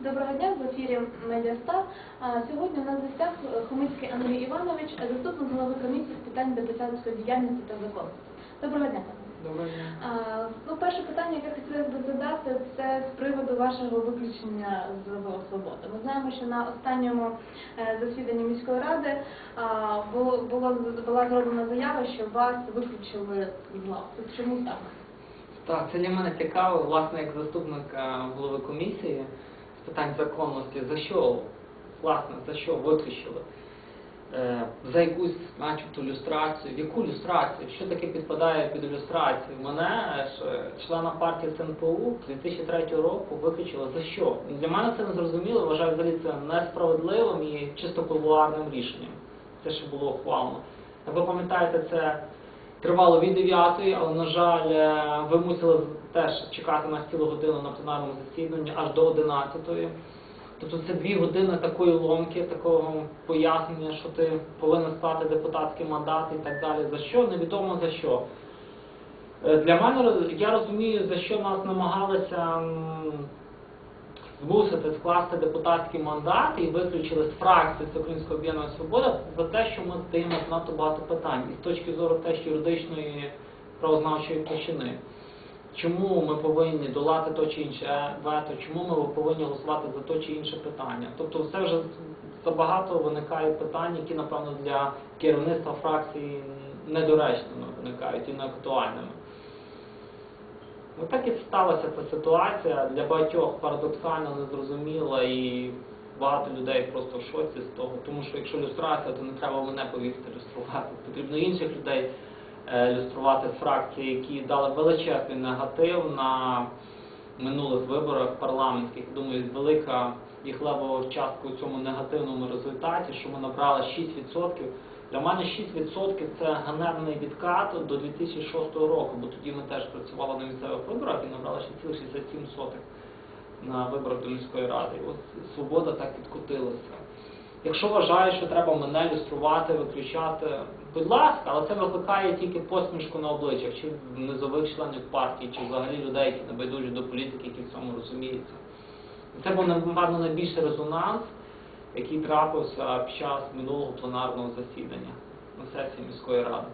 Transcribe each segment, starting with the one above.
Доброго дня, в ефірі Медіастар. Сьогодні у нас в гостях Хомицький Андрій Іванович, заступник голови комісії з питань депутатської діяльності та законності. Доброго дня. Доброго дня. А, Ну, перше питання, яке хотілося б задати, це з приводу вашого виключення з ВО «Свобода». Ми знаємо, що на останньому е, засіданні міської ради а, було, було, була зроблена заява, що вас виключили з лав. Чому так? Так, це для мене цікаво, власне, як заступник е, голови комісії питань законності, за що, власне, за що виключили? Е, За якусь, начебто, люстрацію. Яку люстрацію? Що таке підпадає під люстрацію? Мене, е, члена партії СНПУ 2003 року виключили за що? Для мене це незрозуміло, вважаю взагалі це несправедливим і чисто кулуарним рішенням. Це що було ухвалено. Як ви пам'ятаєте, це тривало від 9, але, на жаль, е, ви мусили теж чекати на цілу годину на пленарному засіданні аж до 11. Тобто це дві години такої ломки, такого пояснення, що ти повинен стати депутатський мандат і так далі. За що? Невідомо за що. Е, Для мене я розумію, за що нас намагалися змусити скласти депутатський мандат і виключили з фракції Всеукраїнського об'єднання Свобода за те, що ми здаємо надто багато питань і з точки зору теж юридичної правознавчої площини. Чому ми повинні долати то чи інше вето, чому ми повинні голосувати за то чи інше питання? Тобто все вже забагато виникає питань, які, напевно, для керівництва фракції недоречними виникають і неактуальними. Отак і сталася ця ситуація. Для багатьох парадоксально незрозуміла і багато людей просто в шоці з того. Тому що якщо люстрація, то не треба мене повісти люструвати. Потрібно інших людей е, люструвати фракції, які дали величезний негатив на минулих виборах парламентських. Думаю, велика їх левова частка у цьому негативному результаті, що ми набрали 6%. Для мене 6% це ганебний відкат до 2006 року, бо тоді ми теж працювали на місцевих виборах і набрали 6,67% на виборах до міської ради. Ось свобода так підкотилася. Якщо вважаєш, що треба мене люструвати, виключати, будь ласка, але це викликає тільки посмішку на обличчях, чи низових членів партії, чи взагалі людей, які не байдужі до політики, які в цьому розуміються. Це був напевно найбільший резонанс, який трапився під час минулого пленарного засідання на сесії міської ради.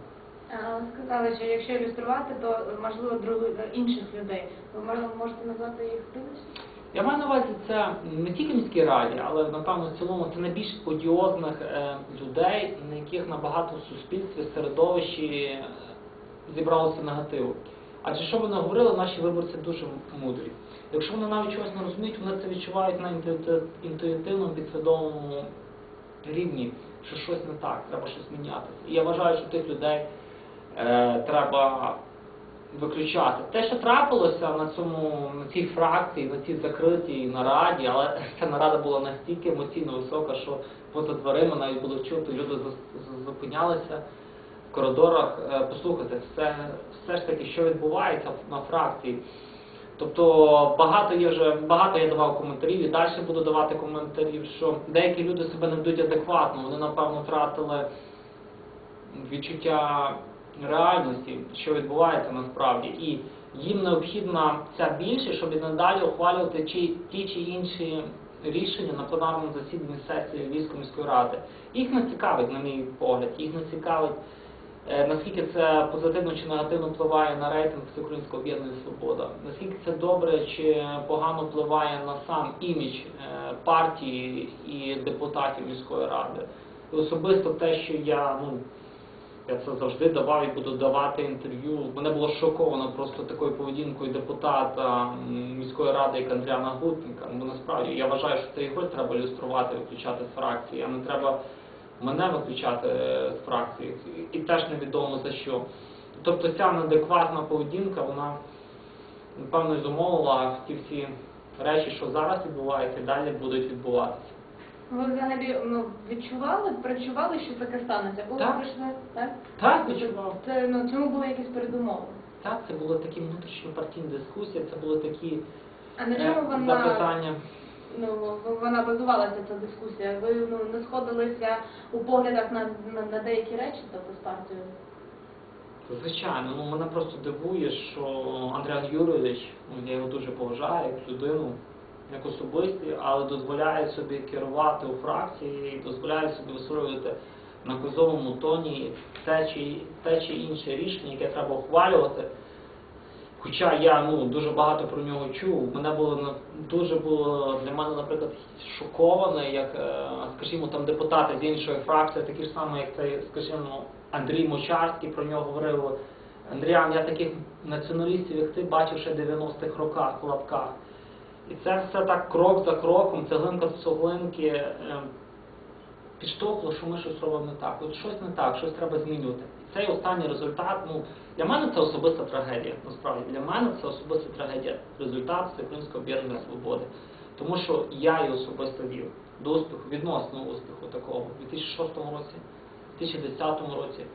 Сказали, що якщо ілюструвати, то можливо інших людей. Ви можете назвати їх прізвище? Я маю на увазі це не тільки в міській раді, але напевно в цілому це найбільш одіозних е, людей, на яких набагато в суспільстві, середовищі е, зібралося негативу. Адже що вони говорили, наші виборці дуже мудрі. Якщо вони навіть чогось не розуміють, вони це відчувають на інтуїтивному, підсвідомому рівні, що щось не так, треба щось мінятися. І я вважаю, що тих людей е, треба виключати. Те, що трапилося на цьому на цій фракції, на цій закритій нараді, але ця нарада була настільки емоційно висока, що поза дверима навіть було чути, люди зупинялися в коридорах е, послухати все, все ж таки, що відбувається на фракції. Тобто багато є вже багато я давав коментарів і далі буду давати коментарів, що деякі люди себе не ведуть адекватно, вони напевно втратили відчуття реальності, що відбувається насправді, і їм необхідна ця більше, щоб і надалі ухвалювати чи ті чи інші рішення на пленарному засіданні сесії Львівської міської ради. Їх не цікавить, на мій погляд, їх не цікавить. е, Наскільки це позитивно чи негативно впливає на рейтинг Всеукраїнського об'єднання Свобода? Наскільки це добре чи погано впливає на сам імідж е, партії і депутатів міської ради? І особисто те, що я ну я це завжди давав і буду давати інтерв'ю. Мене було шоковано просто такою поведінкою депутата міської ради, як Андріана Гутника. Бо насправді я вважаю, що це його треба ілюструвати, виключати з фракції, а не треба мене виключати е, з фракції. І теж невідомо за що. Тобто ця неадекватна поведінка, вона напевно зумовила ті всі речі, що зараз відбуваються, і далі будуть відбуватися. Ви взагалі ну, відчували, перечували, що таке станеться? Коли Так. ви прийшли, так? Так, відчував. Це, ну, чому були якісь передумови? Так, це були такі внутрішньопартійні дискусії, це були такі А на е, чому вона, запитання. ну, вона базувалася, ця дискусія? Ви ну, не сходилися у поглядах на, на, на деякі речі, тобто з партією? Звичайно, ну мене просто дивує, що Андрій Юрійович, ну я його дуже поважаю як людину, як особисті, але дозволяють собі керувати у фракції, і дозволяють собі висловлювати на козовому тоні те чи, те чи інше рішення, яке треба ухвалювати. Хоча я ну дуже багато про нього чув, мене було дуже було для мене, наприклад, шоковане, як е, скажімо, там депутати з іншої фракції, такі ж самі, як цей, скажімо, Андрій Мочарський про нього говорив. Андріан, я таких націоналістів, як ти, бачив ще в 90-х роках в лапках. І це все так крок за кроком, цеглинка до цеглинки е, підштовхло, що ми щось робимо не так. От щось не так, щось треба змінювати. І цей останній результат, ну для мене це особиста трагедія. Насправді для мене це особиста трагедія. Результат Всеукраїнського об'єднання свободи. Тому що я її особисто вів до успіху, відносно успіху такого у 2006 році, 2010 році.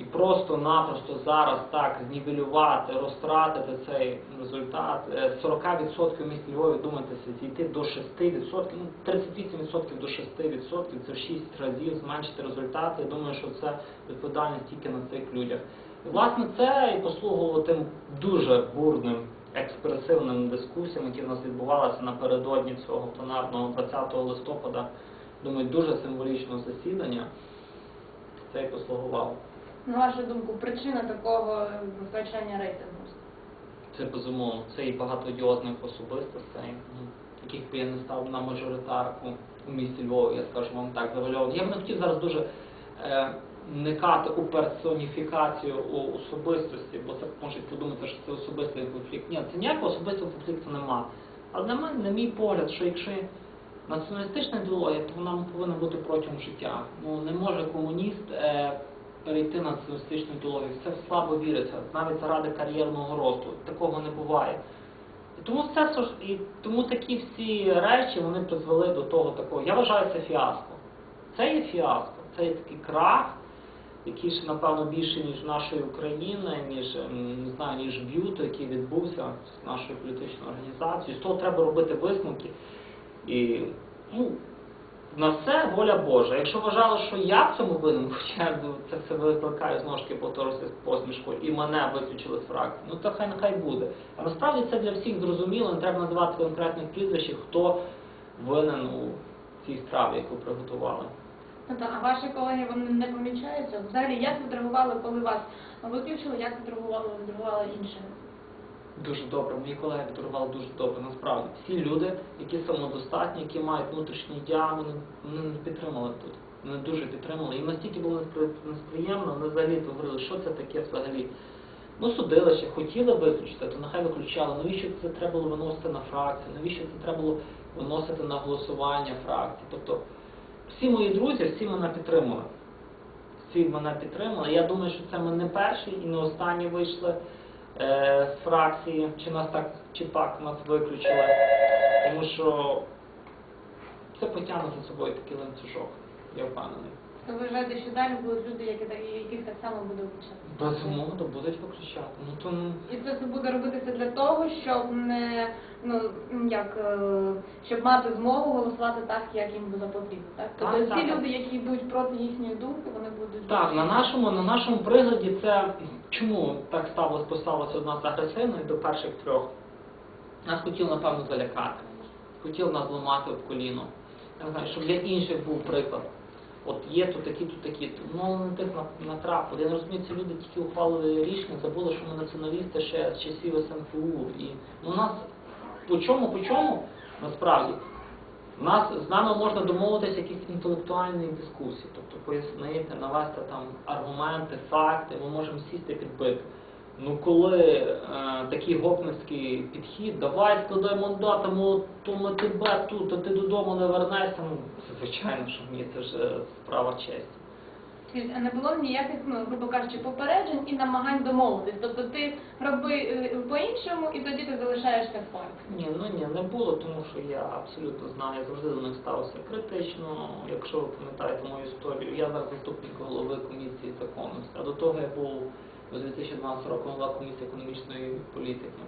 І просто-напросто зараз так знівелювати, розтратити цей результат. Е, 40% в місті Львові, думайте, зійти до 6%, ну 38% до 6%, це в 6 разів зменшити результати. Я думаю, що це відповідальність тільки на цих людях. І власне це і послугувало тим дуже бурним експресивним дискусіям, які в нас відбувалися напередодні цього пленарного 20 листопада. Думаю, дуже символічного засідання. Це і послугувало. На вашу думку, причина такого втрачання рейтингу? Це безумовно. Це і багато одіозних особистостей, ну, яких би я не став на мажоритарку у місті Львові, я скажу вам так, завальовано. Я б не хотів зараз дуже е, вникати у персоніфікацію у особистості, бо це можуть подумати, що це особистий конфлікт. Ні, це ніякого особистого конфлікту нема. Але на мене, на мій погляд, що якщо націоналістична ідеологія, то вона повинна бути протягом життя. Ну не може комуніст е, перейти на націоналістичну ідеологію. Це слабо віриться, навіть заради кар'єрного росту. Такого не буває. І тому все і тому такі всі речі вони призвели до того такого. Я вважаю це фіаско. Це є фіаско, це є такий крах, який ще напевно більше ніж нашої України, ніж не знаю, ніж б'юту, який відбувся з нашою політичною організацією. З того треба робити висновки. І ну, на все воля Божа. Якщо вважали, що я в цьому винен, хоча ну, це все викликає знову ж таки повторюся з посмішкою, і мене виключили з фракції, ну то хай нехай буде. А насправді це для всіх зрозуміло, не треба називати конкретних прізвищ, хто винен у цій страві, яку приготували. Тобто, а ваші колеги вони не помічаються? Взагалі, як відреагували, коли вас виключили, як відреагували, відреагували інші? Дуже добре. Мої колеги відреагували дуже добре. Насправді всі люди, які самодостатні, які мають внутрішній ідеал, вони, вони не підтримали тут. Вони дуже підтримали. І настільки було несприємно, вони взагалі говорили, що це таке взагалі. Ну, судилище, хотіли виключити, то нехай виключали. Навіщо це треба було виносити на фракцію? Навіщо це треба було виносити на голосування фракції? Тобто всі мої друзі, всі мене підтримали. Всі мене підтримали. Я думаю, що це ми не перші і не останні вийшли з фракції, чи нас так, чи так нас виключили. Тому що це потягне за собою такий ланцюжок, я впевнений. То ви вважаєте, що далі будуть люди, які яких так само буде виключати? Безумовно, будуть виключати. Ну то І це все буде робитися для того, щоб не ну як е, щоб мати змогу голосувати так, як їм буде потрібно. Так тобто Так, всі так. люди, які йдуть проти їхньої думки, вони будуть Так, на нашому, на нашому прикладі це чому так сталося, поставилося одна з агресивної до перших трьох. Нас хотів, напевно, залякати. Хотів нас зламати об коліно. Щоб для інших був приклад. От є тут такі, тут такі, ну на тих на- натрапили. Я не розумію, ці люди тільки ухвалили рішення, забули, що ми націоналісти ще з часів СНФУ. І ну, нас по чому, по чому, насправді, нас з нами можна домовитися якісь інтелектуальні дискусії, тобто пояснити, навести там аргументи, факти, ми можемо сісти під бит. Ну коли е, такий гопницький підхід, давай складаємо ми, то ми тебе тут, а ти додому не вернешся. Ну, звичайно, що мені це ж е, справа честі. А не було ніяких, ну грубо кажучи, попереджень і намагань домовитись. Тобто ти роби е, по-іншому, і тоді ти залишаєшся в партії. Ні, ну ні, не було, тому що я абсолютно знаю, я завжди до них ставився критично. Якщо ви пам'ятаєте мою історію, я зараз заступник голови комісії законності, а до того я був у 2012 року голова комісії економічної політики.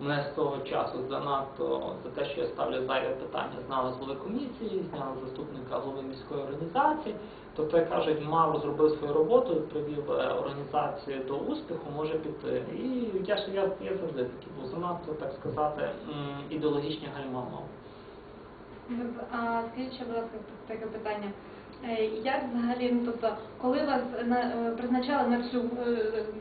Мене з того часу занадто за те, що я ставлю зайве питання, знали з комісії, зняли заступника голови міської організації. Тобто, як кажуть, мав зробив свою роботу, привів е, організацію до успіху, може піти. І я ж я, я завжди такий був занадто, так сказати, ідеологічні гальма. А скажіть ще, будь ласка, таке питання. Е, Як взагалі, ну тобто, коли вас на, е, призначали на цю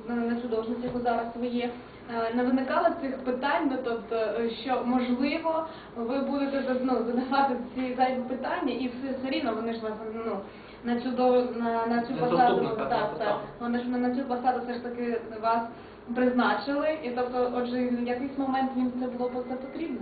на, цю должність, яку зараз ви є, не виникало цих питань, ну тобто, е, що можливо ви будете ну, задавати ці зайві питання, і все, все рівно вони ж вас ну на цю до на, на цю посаду так, так, так, так. вони ж на цю посаду все ж таки вас призначили, і тобто, отже, в якийсь момент їм це було б це потрібно.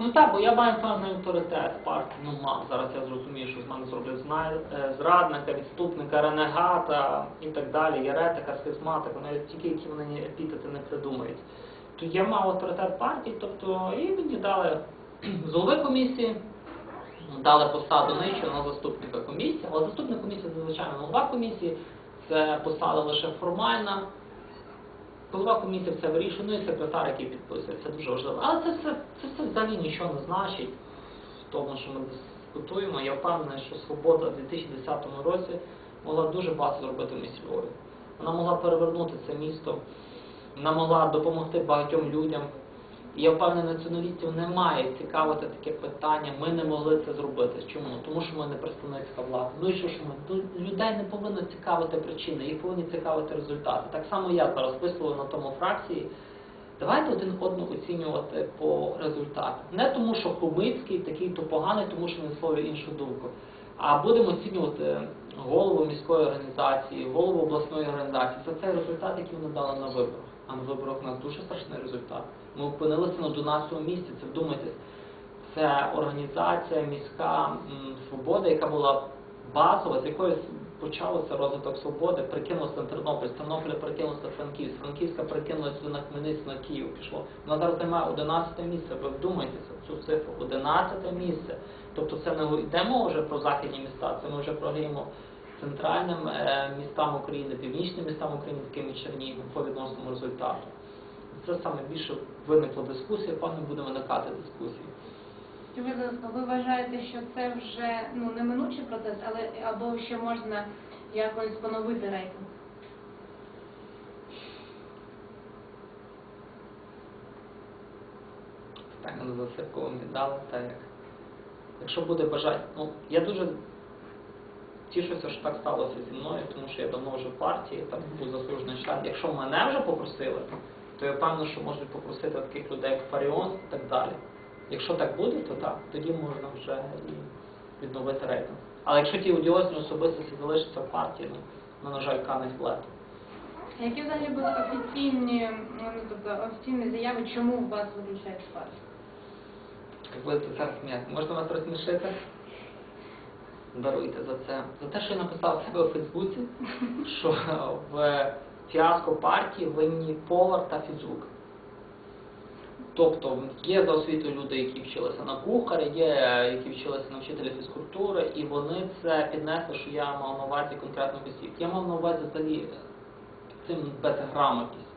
Ну так, бо я маю певний авторитет партії, ну мав. Зараз я зрозумію, що з мене зроблять е, зрадника, відступника, ренегата і так далі, єретика, схизматика, навіть тільки які вони епітети не придумають. То я мав авторитет партії, тобто і мені дали з голови комісії, дали посаду нижче на заступника комісії, але заступник комісії це звичайно голова комісії, це посада лише формальна. Голова комісії все вирішує, ну і секретар, який підписує, це дуже важливо. Але це все, це все взагалі нічого не значить в тому, що ми дискутуємо. Я впевнений, що свобода в 2010 році могла дуже багато зробити в Львові. Вона могла перевернути це місто, вона могла допомогти багатьом людям. Я впевнений, націоналістів немає цікавити таке питання. Ми не могли це зробити. Чому? Тому що ми не представницька влада. Ну і що ж ми? Ну, людей не повинно цікавити причини, їх повинні цікавити результати. Так само я зараз висловив на тому фракції. Давайте один одного оцінювати по результатах. Не тому, що Хумицький такий то поганий, тому що він висловлює іншу думку. А будемо оцінювати голову міської організації, голову обласної організації за цей результат, який вони дали на виборах. А на виборах у нас дуже страшний результат. Ми опинилися на 12 місці. Це вдумайтесь. Це організація міська свобода, яка була базова, з якої почався розвиток свободи, прикинулася на Тернопіль, з Тернополя прикинулася Франківськ, Франківська прикинулася на Хмельницьк, на Київ пішло. Вона зараз займає 11 місце. Ви вдумайтеся цю цифру. 11 місце. Тобто це не йде мова вже про західні міста, це ми вже програємо центральним е, містам України, північним містам України, таким Чернігів, по відносному результату. Це саме більше виникло дискусія, певно буде виникати дискусії. Чи ви, ви вважаєте, що це вже ну неминучий процес, але або що можна якось поновити рейтинг? Питання на засипково мені дали, так як. Якщо буде бажання, ну я дуже тішуся, що так сталося зі мною, тому що я давно вже в партії, там був заслужений член. Якщо мене вже попросили, то я впевнений, що можуть попросити таких людей, як Фаріон і так далі. Якщо так буде, то так, тоді можна вже і відновити рейтинг. Але якщо ті одіозні особистості залишаться в партії, ну, ну на жаль, кануть в. А Які взагалі були офіційні, ну тобто офіційні заяви, чому вас виключають з партії? Як будете зараз сміяти, можна вас розсмішити? Даруйте за це. За те, що я написав себе у Фейсбуці, що в фіаско партії винні повар та фізрук. Тобто є за освітою люди, які вчилися на кухаря, є які вчилися на вчителя фізкультури, і вони це піднесли, що я мав на увазі конкретних осіб. Я мав на увазі взагалі цим безграмотність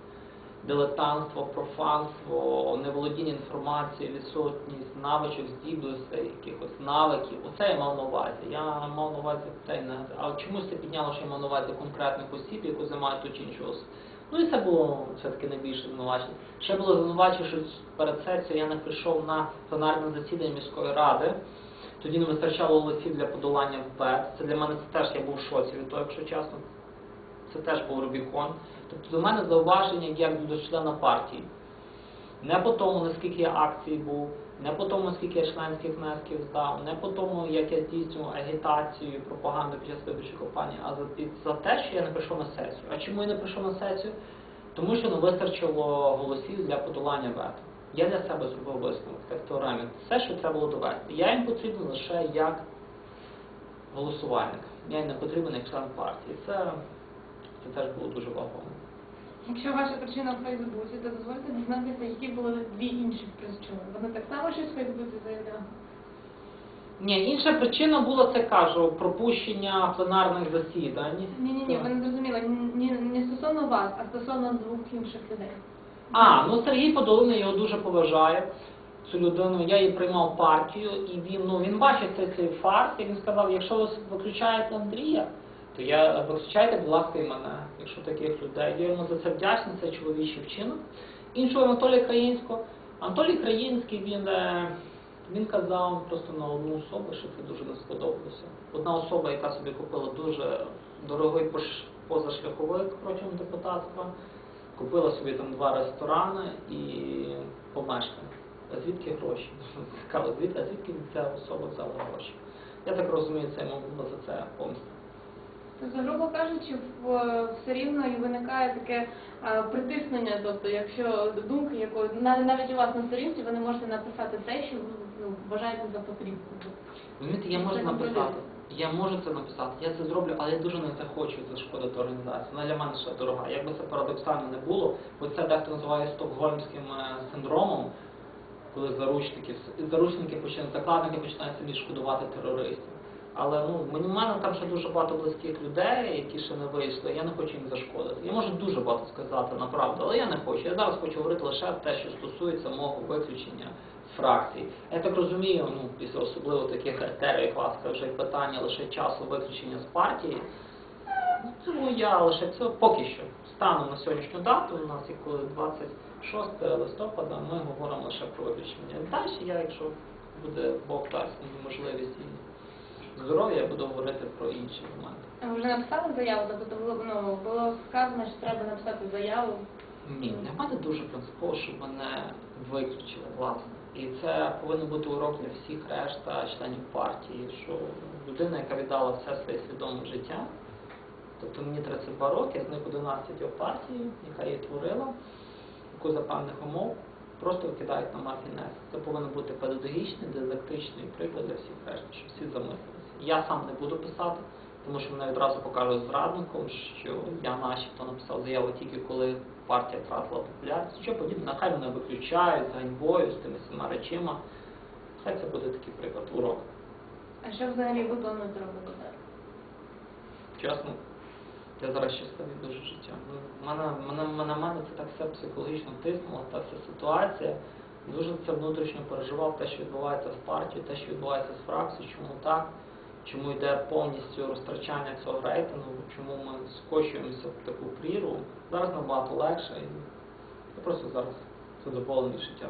дилетантство, профанство, неволодіння інформацією, відсутність навичок, здібностей, якихось навиків. Оце я мав на увазі. Я мав на увазі те не а чомусь це підняло, що я мав на увазі конкретних осіб, які займають ту чи іншу. Ну і це було все-таки найбільше звинувачення. Ще було звинувачення, що перед сесією я не прийшов на пленарне засідання міської ради. Тоді не вистачало голосів для подолання вет. Це для мене це теж я був в шоці від того, якщо чесно. Це теж був Рубікон. Тобто до мене зауваження як до члена партії. Не по тому, наскільки я акцій був, не по тому, наскільки я членських внесків здав, не по тому, як я здійснював агітацію, пропаганду під час виборчої кампанії, а за, за те, що я не прийшов на сесію. А чому я не прийшов на сесію? Тому що не вистачило голосів для подолання вето. Я для себе зробив висновок, як теоремік. Все, що треба було довести. Я їм потрібен лише як голосувальник. Я їм не потрібен як член партії. Це, це теж було дуже вагомо. Якщо ваша причина в Фейсбуці, то дозвольте дізнатися, які були дві інших причини. Вони так само щось в Фейсбуці заявляли? Ні, інша причина була, це кажу, пропущення пленарних засідань. Ні, ні, ні, ви не зрозуміли. Ні, не стосовно вас, а стосовно двох інших людей. А, ну Сергій Подолиний його дуже поважає. Цю людину, я її приймав партію, і він ну він бачить цей, цей фарс, і він сказав, якщо ви виключаєте Андрія, то я виключайте, будь ласка, і мене, якщо таких людей. Я йому за це вдячний, це чоловічий вчинок. Іншого Анатолія Країнського. Анатолій Країнський він, е, він казав просто на одну особу, що це дуже не сподобалося. Одна особа, яка собі купила дуже дорогий позашляховик протягом депутатства, купила собі там два ресторани і помешкання. А звідки гроші? Цікаво, звідки, а звідки ця особа взяла гроші? Я так розумію, це йому було за це помста. Тобто, грубо кажучи, все рівно і виникає таке е, притиснення. Тобто, якщо думки якої навіть у вас на сторінці ви не можете написати те, що ви ну, вважаєте за потрібне. Розумієте, я можу написати. Я можу це написати, я це зроблю, але я дуже не захочу зашкодити організацію. Вона для мене ще дорога. Якби це парадоксально не було, бо це дехто називає стокгольмським е, синдромом, коли заручники, заручники починають, закладники починають самі шкодувати терористів. Але ну мені в мене там ще дуже багато близьких людей, які ще не вийшли. Я не хочу їм зашкодити. Я можу дуже багато сказати направду, але я не хочу. Я зараз хочу говорити лише те, що стосується мого виключення з фракції. Я так розумію, ну після особливо таких критерій, як ласка, вже питання лише часу виключення з партії. Ну, Тому я лише це поки що стану на сьогоднішню дату. У нас коли 26 листопада. Ми говоримо лише про виключення. Далі я, якщо буде Бог дасть мені можливість здоров'я, я буду говорити про інші моменти. Ви вже написали заяву, тобто було ну, було сказано, що треба написати заяву. Ні, для мене дуже принципово, щоб мене виключили, власне. І це повинен бути урок для всіх решта членів партії, що людина, яка віддала все своє свідоме життя, тобто мені 32 роки, з них 11 є партії, яка її творила, яку за певних умов просто викидають на маргінес. Це повинен бути педагогічний, дидактичний приклад для всіх решта, щоб всі замислилися. Я сам не буду писати, тому що мене відразу покажуть зрадником, що я начебто написав заяву тільки коли партія втратила популярність. Що подібне, нехай мене виключають з ганьбою, з тими всіма речима. Хай це буде такий приклад, урок. А що взагалі ви плануєте робити далі? Чесно, я зараз щасливий дуже життя. Ну, Мене, мене, мене, мене це так все психологічно тиснуло, та вся ситуація. Дуже це внутрішньо переживав те, що відбувається з партією, те, що відбувається з фракцією, чому так, чому йде повністю розтрачання цього рейтингу, чому ми скочуємося в таку прірву. Зараз набагато легше і я просто зараз задоволений життям.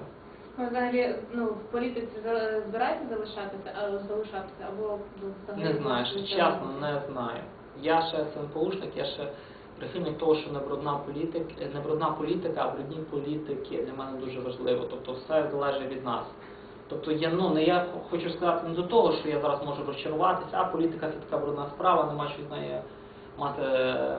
Ви взагалі ну, в політиці збираєтесь залишатися, а, залишатися або ну, взагалі Не знаю, що чесно, не знаю. Я ще СНПУшник, я ще прихильник того, що не брудна політика, не брудна політика, а брудні політики для мене дуже важливо. Тобто все залежить від нас. Тобто я ну не я хочу сказати не до того, що я зараз можу розчаруватися, а політика це така брудна справа, нема що з нею мати е,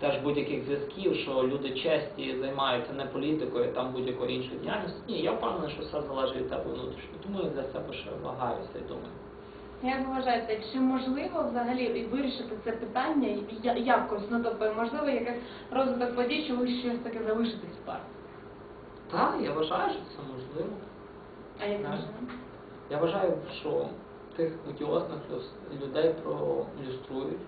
теж будь-яких зв'язків, що люди честі займаються не політикою, там будь-якою іншою діяльністю. Ні, я впевнений, що все залежить від тебе внутрішньо. Тому я для себе ще вагаюся і думаю. Як ви вважаєте, чи можливо взагалі вирішити це питання якось? Ну тобто, можливо, якийсь розвиток подій, що ви щось таке залишитесь в партії? Так, я вважаю, що це можливо. А як. Я вважаю, що тих одіозних людей проілюструють.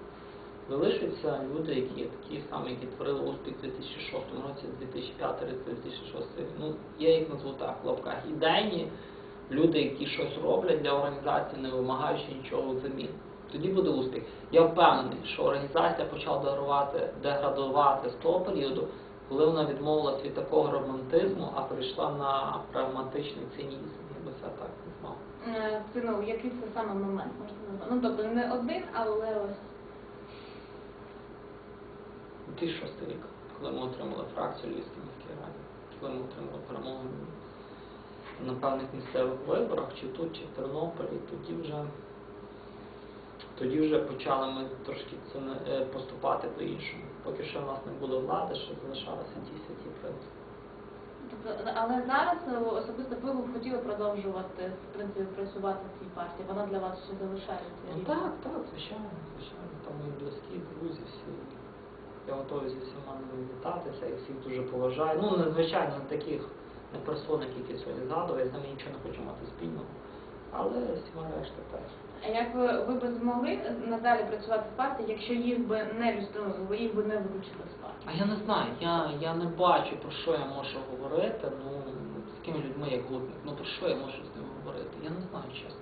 Залишаться люди, які такі самі, які творили успіх у 2006 році, 2005 році, 2006 Ну, я їх назву так в лапках. Ідейні люди, які щось роблять для організації, не вимагаючи нічого взамін. Тоді буде успіх. Я впевнений, що організація почала дарувати, деградувати з того періоду, коли вона відмовилась від такого романтизму, а прийшла на прагматичний цинізм. Я би це так назвав. Е, Це ну який це саме момент можна назвати? Ну тобто не один, але ось 2006 рік, коли ми отримали фракцію Львівській міській раді, коли ми отримали перемогу на певних місцевих виборах, чи тут, чи в Тернополі, тоді вже тоді вже почали ми трошки це е, поступати по-іншому. Поки що в нас не було влади, ще залишалися ті святі принципи. тобто, але зараз е, особисто ви б хотіли продовжувати в принципі працювати в цій партії. Вона для вас ще залишається. Ну так, так, звичайно, звичайно. Там мої близькі, друзі, всі. Я готовий зі всіма ними вітатися, я всіх дуже поважаю. Ну, надзвичайно не таких не персон, які сьогодні згадував, я з ними нічого не хочу мати спільного. але всіма решта теж. А як ви, ви б змогли надалі працювати в партії, якщо їх би не люстрували, їх би не виключили з партії? А я не знаю, я, я не бачу, про що я можу говорити, ну, з такими людьми, як Гутник, ну про що я можу з ними говорити? Я не знаю, чесно.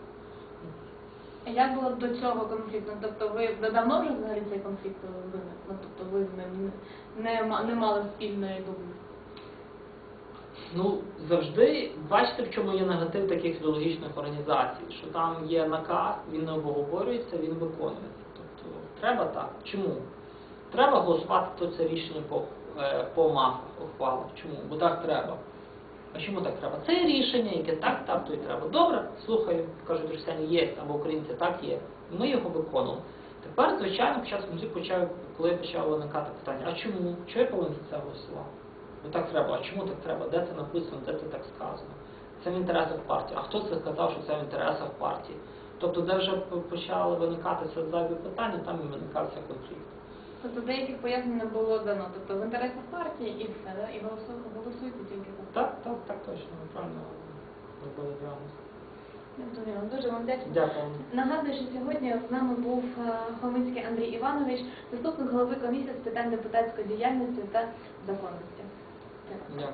А як було до цього конфлікту? Тобто ви давно вже взагалі цей конфлікт виник? Ну, тобто ви з ним не, не, не мали спільної думки? Ну, завжди бачите, в чому є негатив таких ідеологічних організацій, що там є наказ, він не обговорюється, він виконується. Тобто треба так. Чому? Треба голосувати то це рішення по, е, по мафах, ухвалах. Чому? Бо так треба. А чому так треба? Це рішення, яке так, так, то і треба. Добре, слухаю, кажуть росіяни, є, або українці так є. Ми його виконували. Тепер, звичайно, почав, коли почало виникати питання, а чому? Чого я повинен за це голосувати? Бо так треба, а чому так треба? Де це написано, де це так сказано? Це в інтересах партії. А хто це сказав, що це в інтересах партії? Тобто, де вже почали виникати це зайві питання, там і виникався конфлікт. Тобто деяких пояснень не було дано. Тобто в інтересах партії і все, да? і голосу- голосуйте тільки за. Так, так, так точно, ви правильно робили діагноз. Я. Дуже вам вдячна. Дякую. Нагадую, що сьогодні з нами був е, Хомицький Андрій Іванович, заступник голови комісії з питань депутатської діяльності та законності. 对